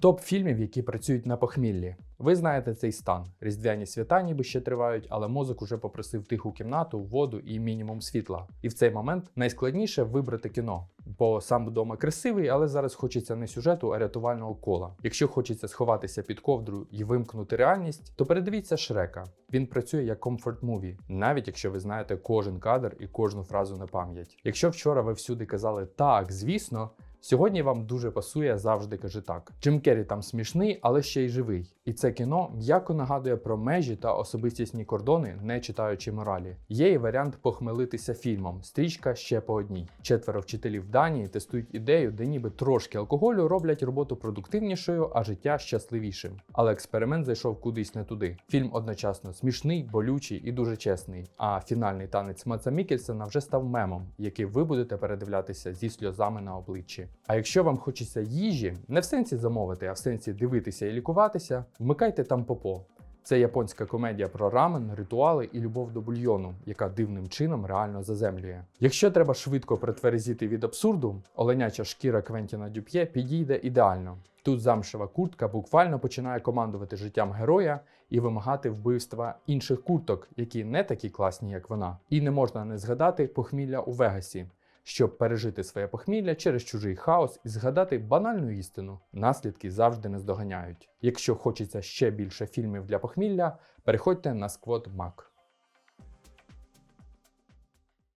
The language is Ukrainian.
Топ фільмів, які працюють на похміллі. Ви знаєте цей стан. Різдвяні свята ніби ще тривають, але мозок уже попросив тиху кімнату, воду і мінімум світла. І в цей момент найскладніше вибрати кіно. Бо сам вдома красивий, але зараз хочеться не сюжету, а рятувального кола. Якщо хочеться сховатися під ковдру і вимкнути реальність, то передивіться Шрека. Він працює як комфорт муві, навіть якщо ви знаєте кожен кадр і кожну фразу на пам'ять. Якщо вчора ви всюди казали так, звісно. Сьогодні вам дуже пасує завжди каже так. Джим Керрі там смішний, але ще й живий. І це кіно м'яко нагадує про межі та особистісні кордони, не читаючи моралі. Є і варіант похмелитися фільмом. Стрічка ще по одній. Четверо вчителів Данії тестують ідею, де ніби трошки алкоголю роблять роботу продуктивнішою, а життя щасливішим. Але експеримент зайшов кудись не туди. Фільм одночасно смішний, болючий і дуже чесний. А фінальний танець Маца Мікельсона вже став мемом, який ви будете передивлятися зі сльозами на обличчі. А якщо вам хочеться їжі, не в сенсі замовити, а в сенсі дивитися і лікуватися, вмикайте там попо. Це японська комедія про рамен, ритуали і любов до бульйону, яка дивним чином реально заземлює. Якщо треба швидко притверезіти від абсурду, оленяча шкіра Квентіна Дюп'є підійде ідеально. Тут замшева куртка буквально починає командувати життям героя і вимагати вбивства інших курток, які не такі класні, як вона. І не можна не згадати похмілля у Вегасі, щоб пережити своє похмілля через чужий хаос і згадати банальну істину. Наслідки завжди не здоганяють. Якщо хочеться ще більше фільмів для похмілля, переходьте на Squad Mac.